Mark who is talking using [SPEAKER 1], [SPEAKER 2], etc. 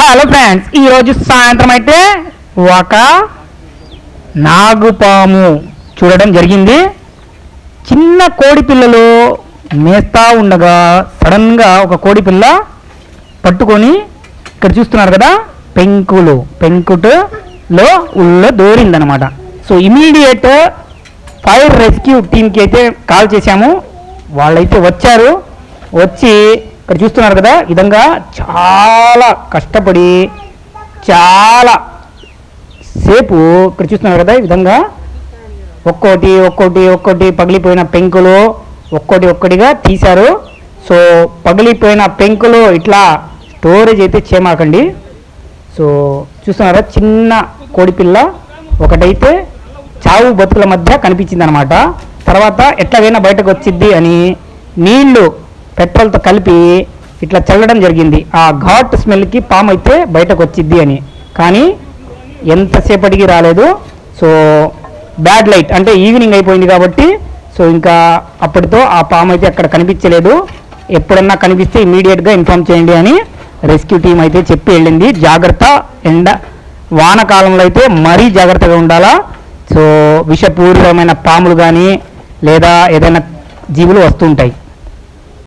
[SPEAKER 1] Hello friends ఈరోజు సాయంత్రం అయితే ఒక నాగుపాము చూడడం జరిగింది. చిన్న కోడి పిల్లలు మేస్తా ఉండగా సడన్గా ఒక కోడి పిల్ల పట్టుకొని ఇక్కడ చూస్తున్నారు కదా పెంకులు. పెంకుటులో ఉళ్ళో దూరిందనమాట సో ఇమీడియట్ ఫైర్ రెస్క్యూ టీంకి అయితే కాల్ చేశాము. వాళ్ళైతే వచ్చారు. వచ్చి ఇక్కడ చూస్తున్నారు కదా విధంగా చాలా కష్టపడి చాలా సేపు ఇక్కడ చూస్తున్నారు కదా ఈ విధంగా ఒక్కోటి ఒక్కోటి ఒక్కోటి పగిలిపోయిన పెంకులు ఒక్కోటి ఒక్కటిగా తీశారు. సో పగిలిపోయిన పెంకులు ఇట్లా స్టోరేజ్ అయితే చేయమాకండి సో చూస్తున్నారా చిన్న కోడిపిల్ల ఒకటైతే చావు బతుకుల మధ్య కనిపించింది అనమాట తర్వాత ఎట్లాగైనా బయటకు వచ్చిద్ది అని నీళ్ళు పెట్రోల్తో కలిపి ఇట్లా చల్లడం జరిగింది. ఆ ఘాట్ స్మెల్కి పాము అయితే బయటకు వచ్చిద్ది అని. కానీ ఎంతసేపటికి రాలేదు. సో బ్యాడ్ లైట్ అంటే ఈవినింగ్ అయిపోయింది కాబట్టి సో ఇంకా అప్పటితో ఆ పాము అయితే అక్కడ కనిపించలేదు. ఎప్పుడన్నా కనిపిస్తే ఇమీడియట్గా ఇన్ఫామ్ చేయండి అని రెస్క్యూ టీం అయితే చెప్పి వెళ్ళింది. జాగ్రత్త ఎండ వానకాలంలో అయితే మరీ జాగ్రత్తగా ఉండాలా. సో విషపూరితమైన పాములు కానీ లేదా ఏదైనా జీవులు వస్తుంటాయి.